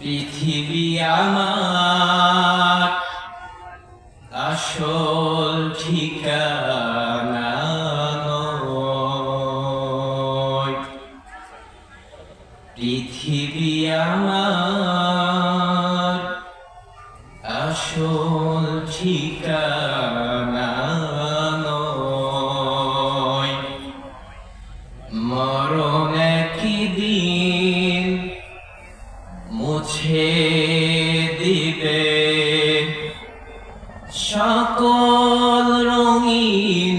পৃথিবী আমার আসল সকল রঙিন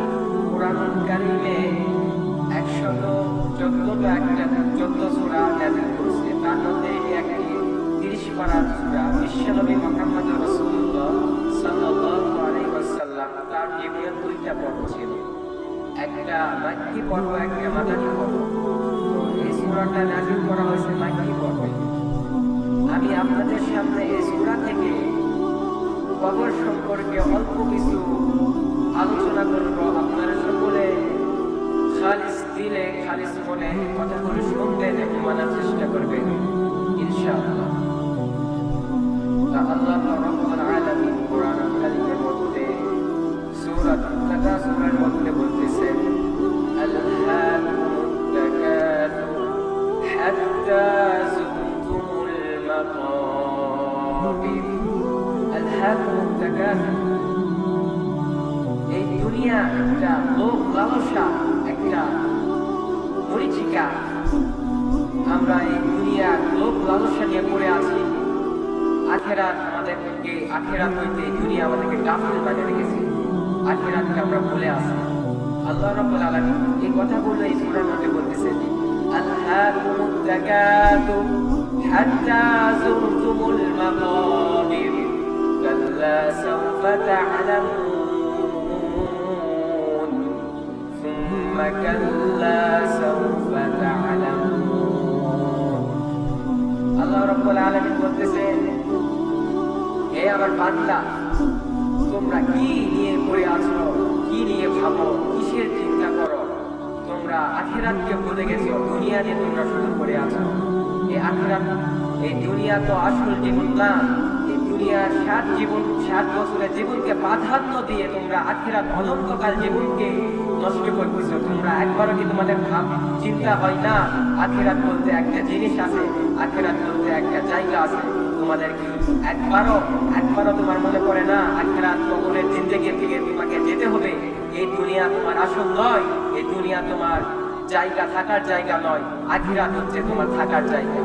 কোরআনুল কারীমে 114টা একটা 14 সূরা নাযিল করেছে। তার মধ্যে একটি 30 পারার সূরা, বিশ্বনবী মুহাম্মদ রাসূলুল্লাহ সাল্লাল্লাহু আলাইহি ওয়াসাল্লাম, তার জীবনের দুইটা পর্ব ছিল। একটা মাক্কি পর্ব, একটা মাদানী পর্ব। এই সূরাটা নাযিল করা হয়েছে মাক্কি পর্বে। আমি আপনাদের সামনে এই সূরা থেকে কবর সম্পর্কে অল্প কিছু আলোচনা করব। আপনারা দিলে খালিস মনে কথাগুলো শুনবেন এবং মানার চেষ্টা করবেন ইনশাআল্লাহ তা আল্লাহ রাব্বুল আলামিন কোরআনুল কারীমের মধ্যে সূরা তাকাসুরের মধ্যে বলতেছেন আলহাকুমুত তাকাসুর হাত্তা যুরতুমুল মাকাবির আলহাকুমুত তাকাসুর এই দুনিয়া একটা লোক লালসা একটা মরিচিকা আমরা এই দুনিয়া লোক লালসা নিয়ে পড়ে আছি আখেরাত আমাদেরকে আখেরাত হইতে এই দুনিয়া আমাদেরকে গাফিল বানিয়ে রেখেছে আখেরাতকে আমরা ভুলে আসি আল্লাহ রাব্বুল আলামিন এই কথাগুলো এই সূরার মধ্যে বলতেছেন আলহাকুমুত তাকাতুর হাত্তা যুরতুমুল মাকাবির কাল্লা সাওফা تعلمون ثم كلا سوف আল্লাহ রাব্বুল বলতেছেন হে আমার বান্দা, তোমরা কি নিয়ে পড়ে আছো? কি নিয়ে ভাবো? কিসের চিন্তা করো? তোমরা আখিরাতকে ভুলে গেছো, দুনিয়া নিয়ে তোমরা শুরু করে আছো। এই আখিরাত, এই দুনিয়া তো আসল জীবন না। দুনিয়ার সাত জীবন, সাত বছরের জীবনকে প্রাধান্য দিয়ে তোমরা আখিরাত অনন্তকাল জীবনকে নষ্ট করতেছো। তোমরা একবারও কি তোমাদের ভাব, চিন্তা হয় না? আখিরাত বলতে একটা জিনিস আছে আখিরাত বলতে একটা জায়গা আছে। তোমাদের কি একবারও একবারও তোমার মনে পড়ে না? আখিরাত কবরের জিন্দেগি থেকে তোমাকে যেতে হবে। এই দুনিয়া তোমার আসল নয়, এই দুনিয়া তোমার জায়গা থাকার জায়গা নয়। আখিরাত হচ্ছে তোমার থাকার জায়গা।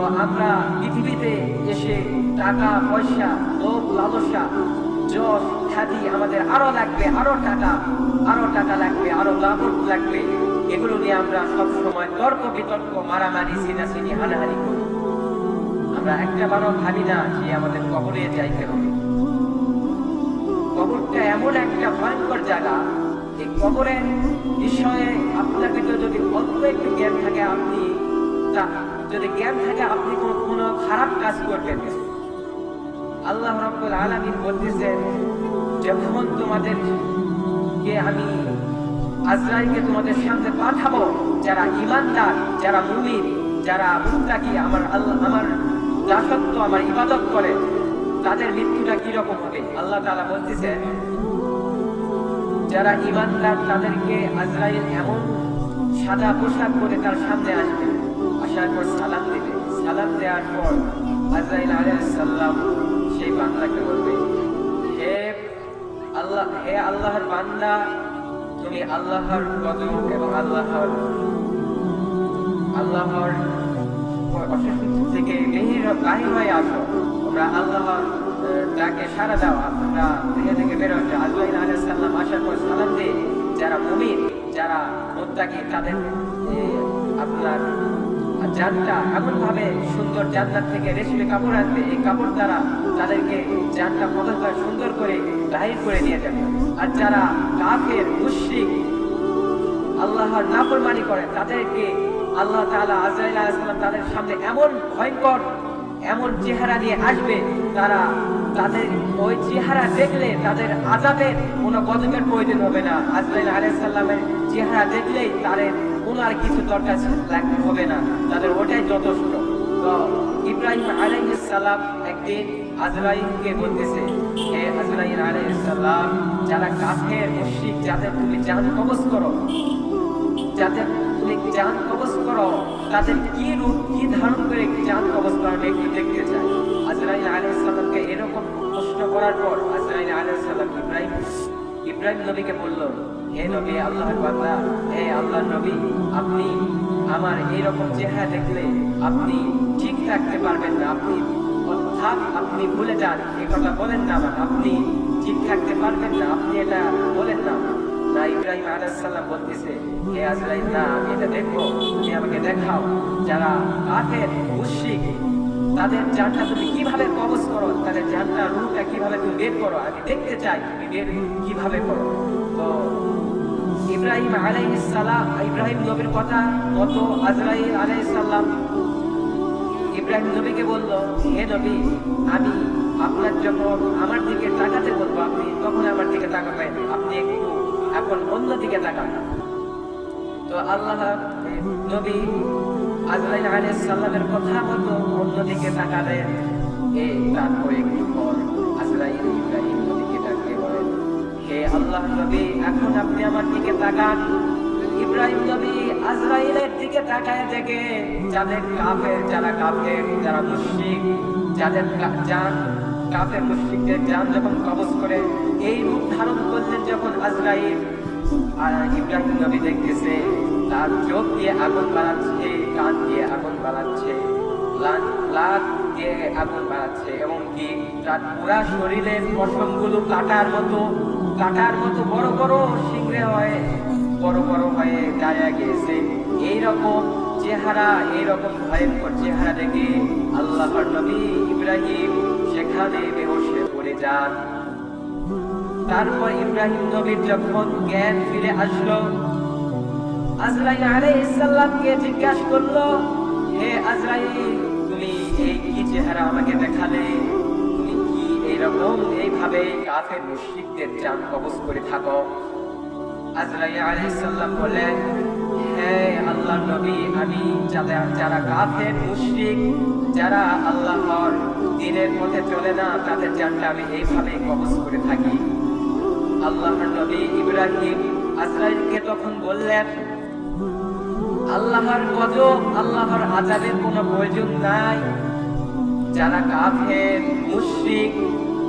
তো আমরা পৃথিবীতে এসে টাকা, পয়সা, লোভ, লালসা যশ খ্যাতি আমাদের আরও লাগবে, আরও টাকা আরও টাকা লাগবে, আরও লাভ লাগবে। এগুলো নিয়ে আমরা সব সময় তর্ক বিতর্ক, মারামারি সিনাসিনি হানাহানি করি। আমরা একটা বারও ভাবি না যে আমাদের কবরে যাইতে হবে। কবরটা এমন একটা ভয়ঙ্কর জায়গা এই কবরের বিষয়ে আপনাকে ভিতরে যদি অল্প একটু জ্ঞান থাকে, আপনি তা- যদি জ্ঞান থাকে, আপনি কোনো খারাপ কাজ করবেন। আল্লাহ রাব্বুল আলামিন বলতেছেন যখন তোমাদের কে আমি আজরাইলকে তোমাদের সামনে পাঠাবো, যারা ইমানদার যারা মুমিন, যারা মুত্তাকি, আমার আল্লাহ আমার দাসত্ব, আমার ইবাদত করে, তাদের মৃত্যুটা কীরকম হবে আল্লাহ তাআলা বলতেছেন, যারা ইমানদার তাদেরকে আজরাইল এমন সাদা পোশাক পরে তার সামনে আসবে আসার পর সালাম দেবে। সালাম দেওয়ার পর আজরাইল আলাইহিস সালাম সেই বান্দাকে বলবে, হে আল্লাহ, হে আল্লাহর বান্দা, তুমি আল্লাহর কদম এবং আল্লাহর আল্লাহর থেকে বেহির বাহির হয়ে আসো। তোমরা আল্লাহর ডাকে সারা দাও। তোমরা দুনিয়া থেকে বের হচ্ছে আজরাইল আলাইহিস সালাম আসার পর সালাম দিয়ে যারা মুমিন, যারা মুত্তাকি, তাদের আপনার জানটা এমন ভাবে সুন্দর জান্নাত থেকে রেশমি কাপড় আনবে এই কাপড় দ্বারা তাদেরকে জানটা কতটা সুন্দর করে বাহির করে নিয়ে যাবে। আর যারা কাফের, মুশরিক, আল্লাহর নাফরমানি করে, তাদেরকে আল্লাহ তাআলা আজরাইল তাদের সামনে এমন ভয়ঙ্কর, এমন চেহারা নিয়ে আসবে, তারা তাদের ওই চেহারা দেখলে তাদের আজাদের কোনো গজবের প্রয়োজন হবে না। আজরাইল আলাইসাল্লামের চেহারা দেখলেই তাদের কোনো আর কিছু দরকার লাগবে হবে না। তাদের ওটাই যথেষ্ট তো ইব্রাহিম আলাইহিস সালাম একদিন আজরাইলকে বলতেছে, হে আজরাইল আলাইহিস সালাম, যারা কাফের, মুশরিক, যাদের তুমি জান কবজ করো, যাদের তুমি জান কবজ করো, তাদের কি রূপ, কি ধারণ করে জান কবজ করো একটু দেখতে চাই? আজরাইল আলাইহিস সালামকে এরকম প্রশ্ন করার পর আজরাইল আলাইহিস সালাম ইব্রাহিম ইব্রাহিম নবীকে বলল, হে নবী, আল্লাহর বান্দা, হে আল্লাহর নবী, আপনি আমার এইরকম চেহারা দেখলে আপনি ঠিক থাকতে পারবেন না। আপনি, অর্থাৎ আপনি ভুলে যান, এ কথা বলেন না আমার আপনি ঠিক থাকতে পারবেন না, আপনি এটা বলেন না না ইব্রাহিম আলাইসাল্লাম বলতেছে, হে আজরাইল, না, আমি এটা দেখব। তুমি আমাকে দেখাও। যারা কাফের, মুশরিক, তাদের জানটা তুমি কীভাবে কবজ করো? তাদের জানটা রূপটা কীভাবে তুমি বের করো? আমি দেখতে চাই তুমি বের কীভাবে করো। তো ইব্রাহিম আলাইহিস সালাম, ইব্রাহিম নবীর কথা কত আজরাইল আলাইহিস সালাম। ইব্রাহিম নবীকে বলল, হে নবী, আমি আপনার যখন আমার দিকে তাকাতে বলব। আপনি তখন আমার দিকে তাকাবেন আপনি একটু এখন অন্য দিকে তাকান তো আল্লাহ নবী আজরাইল আলাইহিস সালামের কথা মতো অন্য দিকে তাকালেন। এ তারপর একটু পর হে আল্লাহ নবী, এখন আপনি আমার দিকে তাকান। ইব্রাহিম নবী আজরাইলের দিকে তাকায় দেখে যাদের কাফের যারা কাফের, যারা মুশরিক, যাদের জান কাফের মুশরিকদের জান যখন কবজ করে, এই রূপ ধারণ করলেন যখন আজরাইল। আর ইব্রাহিম নবী দেখতেছে তার চোখ দিয়ে আগুন বাড়াচ্ছে, কান দিয়ে আগুন বাড়াচ্ছে আগুন বাড়াচ্ছে, এবং কি তার পুরা শরীরের পশমগুলো কাটার মতো কাটার মতো বড় বড় শীঘ্রে হয়ে, বড় বড় হয়ে দাঁড়িয়ে গিয়েছে এইরকম চেহারা, এইরকম ভয়ঙ্কর চেহারা দেখে আল্লাহ নবী ইব্রাহিম সেখানে বেহসে পড়ে যান। তারপর ইব্রাহিম নবীর যখন জ্ঞান ফিরে আসলো, আজরাইল আলাইহিস সালামকে জিজ্ঞাসা করল, হে আজরাইল, তুমি এই কি চেহারা আমাকে দেখালে? এইরকম এইভাবে কাফের মুশরিকদের জান কবজ করে থাকো। আজরাইল আলাইহিস সালাম হে আল্লাহর নবী, আমি যারা যারা কাফের মুশরিক, যারা আল্লাহর দিনের পথে চলে না, তাদের কবজ করে থাকি। আল্লাহর নবী ইব্রাহিম আজরাইলকে তখন বললেন, আল্লাহর গজব, আল্লাহর আজাবের কোনো প্রয়োজন নাই। যারা কাফের, মুশরিক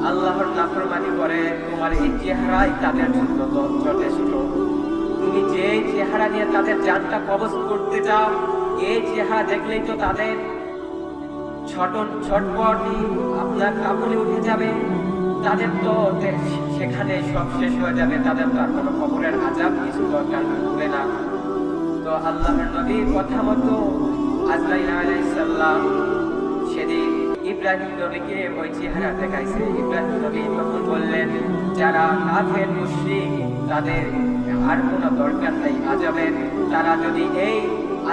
আল্লাহর নাফরমানি করে, তোমার এই চেহারাই তাদের জন্য যথেষ্ট। তুমি যে চেহারা নিয়ে তাদের জানটা কবজ করতে চাও, এই চেহারা দেখলেই তো তাদের ছটন ছটপটি আপনার কাপড়ে উঠে যাবে। তাদের তো সেখানে সব শেষ হয়ে যাবে, তাদের তো আর কোনো খবরের আজাব কিছু দরকার হবে না। তো আল্লাহর নবীর কথা মতো আজরাইল আলাইহিস সালাম সেদিন ইব্রাহিম নবীকে ওই চেহারা দেখাইছে। ইব্রাহিম নবী তখন বললেন, যারা কাফের মুশরিক, তাদের আর কোনো দরকার নেই, আজাবের। তারা যদি এই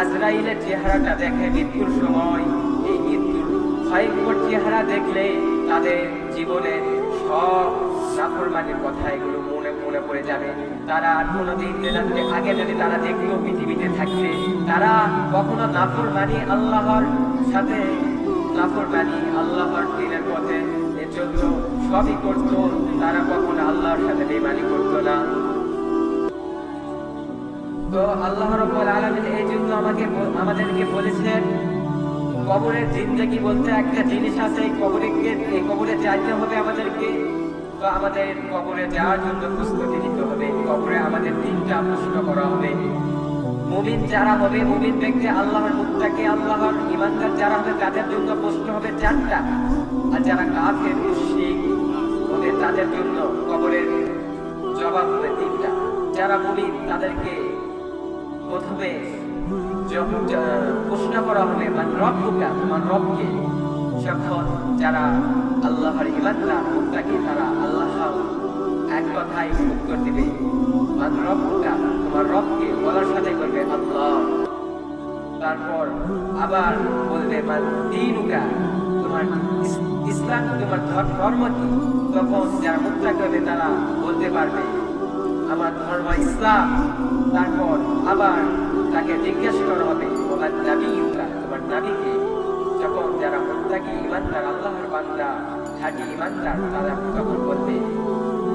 আজরাইলের চেহারাটা দেখে মৃত্যুর সময়, এই মৃত্যুর ভয়ঙ্কর চেহারা দেখলে তাদের জীবনের সব নাফরমানির কথা এগুলো মনে মনে পড়ে যাবে। তারা আর যেটাতে আগে যদি তারা দেখল পৃথিবীতে থাকতে, তারা কখনো নাফরমানি আল্লাহর সাথে নাফরমানি আল্লাহর দিনের পথে এ চলতো সবই করতো, তারা কখনো আল্লাহর সাথে বেমানি করতো না। তো আল্লাহ রব্বুল আলামিন এই জন্য আমাকে আমাদেরকে বলেছেন, কবরের জিন্দগি বলতে একটা জিনিস আছে কবরে এই কবরে যাইতে হবে আমাদেরকে? তো আমাদের কবরে যাওয়ার জন্য প্রস্তুতি নিতে হবে, কবরে আমাদের তিনটা প্রশ্ন করা হবে। মুমিন যারা হবে, মুমিন ব্যক্তি আল্লাহর মুক্তাকে আল্লাহর ইমানদার যারা হবে, তাদের জন্য প্রশ্ন হবে চারটা। আর যারা কাফের, মুশরিক, ওদের তাদের জন্য কবরের জবাব হবে তিনটা। যারা মুমিন, তাদেরকে প্রথমে যখন প্রশ্ন করা হবে মানে রব্বুকা? তোমার রবকে। যখন যারা আল্লাহর ইমানদার মুক্তাকে তারা আল্লাহ এক কথায় উত্তর দিবে, মান রব্বুকা? তোমার রবকে বলার সাথে করবে আল্লাহ। তারপর আবার বলবে মান দিনুকা, তোমার ইসলাম তোমার ধর্ম কি? তখন যারা মুক্তা করবে তারা বলতে পারবে, আমার ধর্ম ইসলাম। তারপর আবার তাকে জিজ্ঞেস করা হবে তোমার নাবি ইউকা তোমার নাবিকে যখন যারা মুত্তাকি ইমানদার, আল্লাহর বান্দা, খাঁটি ইমানদার, তারা তখন বলবে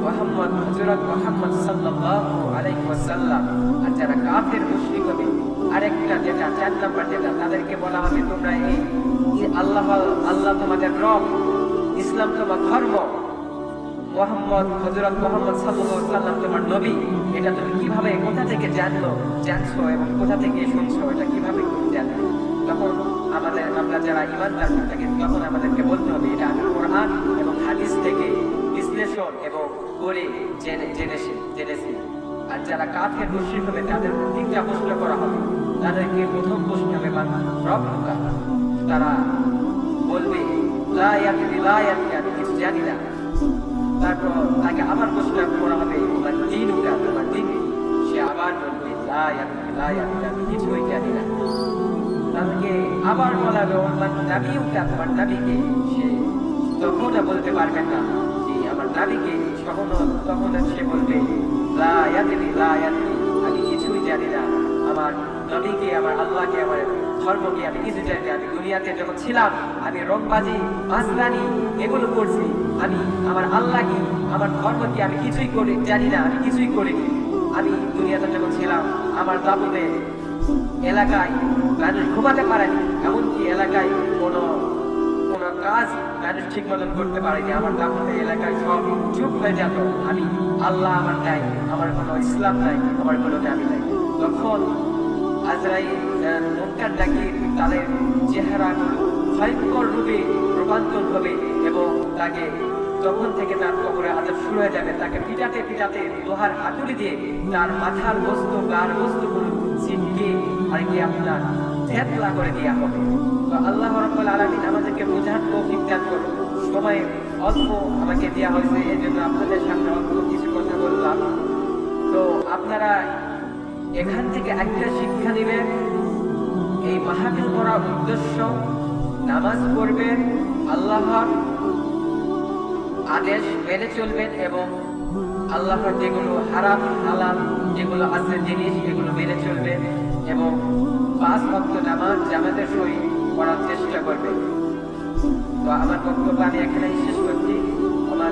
মোহাম্মদ হযরত মোহাম্মদ সাল্লাল্লাহু আলাইহি ওয়াসাল্লাম। আর যারা কাফের, মুশরিক হবে আরেকটা যেটা, চার নাম্বার যেটা, তাদেরকে বলা হবে, তোমরা এই আল্লাহ আল্লাহ তোমাদের রব, ইসলাম তোমার ধর্ম, মোহাম্মদ হযরত মোহাম্মদ ওয়াসাল্লাম তোমার নবী, এটা তুমি কীভাবে, কোথা থেকে জানলো, জানছো এবং কোথা থেকে শুনছো, এটা কীভাবে জানলে? তখন আমাদের, আমরা যারা ইমানদার থাকি তখন আমাদেরকে বলতে হবে, এটা আমি কোরআন এবং হাদিস থেকে বিশ্লেষণ এবং করে জেনে জেনেছি জেনেছি আর যারা কাফের মুশরিক হবে, তাদের তিনটা প্রশ্ন করা হবে। তাদেরকে প্রথম প্রশ্ন হবে রব্বুকা তারা বলবে, লা ইয়াদরি আমি কিছু জানি না। তারপর তাকে আবার প্রশ্ন করা হবে, তোমার দিন উঠা তোমার দিন সে আবার বলবে, লা ইয়াদরি আমি কিছুই জানি না। তাদেরকে আবার বলা হবে আমার নাবি উঠা তোমার নাবিকে সে তখন আর বলতে পারবেন না। নাবিকে তখন তখন সে বলবে লা ইয়াদরি আমি কিছুই জানি না। আমার নবীকে, আমার আল্লাহকে, আমার ধর্মকে আমি কিছু জানি আমি দুনিয়াতে যখন ছিলাম, আমি রংবাজি মাস্তানি এগুলো করছি। আমি আমার আল্লাহ কি আমার ধর্ম কি আমি কিছুই করি জানি না, আমি কিছুই করিনি। আমি দুনিয়াতে যখন ছিলাম, আমার দাবুতে এলাকায় মানুষ ঘুমাতে পারেনি। এমনকি এলাকায় কোনো ঠিক মতন করতে পারেনি। আমার দাবুতে এলাকায় সব চুপ হয়ে যেত। আমি, আল্লাহ আমার নাই, আমার কোনো ইসলাম নাই, আমার কোনো নামি নাই। তখন আজরাই মুনকার ডাকি তাদের চেহারাগুলো ভয়ঙ্কর রূপে রূপান্তর হবে এবং তাকে তখন থেকে তার কবরে আজাব শুরু হয়ে যাবে। তাকে পিটাতে পিটাতে লোহার হাতুড়ি দিয়ে তার মাথার বস্তু, গার বস্তুগুলো ছিটকে আর কি আপনার থেতলা করে দেওয়া হবে। তো আল্লাহ রব্বুল আলামিন আমাদেরকে বোঝার তৌফিক দান করুন। সময় অল্প আমাকে দেওয়া হয়েছে, এই জন্য আপনাদের সামনে অল্প কিছু কথা বললাম তো আপনারা এখান থেকে একটা শিক্ষা নেবেন, এই মাহফিল করার উদ্দেশ্য, নামাজ পড়বেন, আল্লাহর আদেশ মেনে চলবেন এবং আল্লাহর যেগুলো হারাম, হালাল যেগুলো আছে জিনিস, এগুলো মেনে চলবেন এবং পাঁচ ভক্ত নামাজ জামাতের সহিত করার চেষ্টা করবেন। তো আমার বক্তব্য আমি এখানেই শেষ করছি। আমার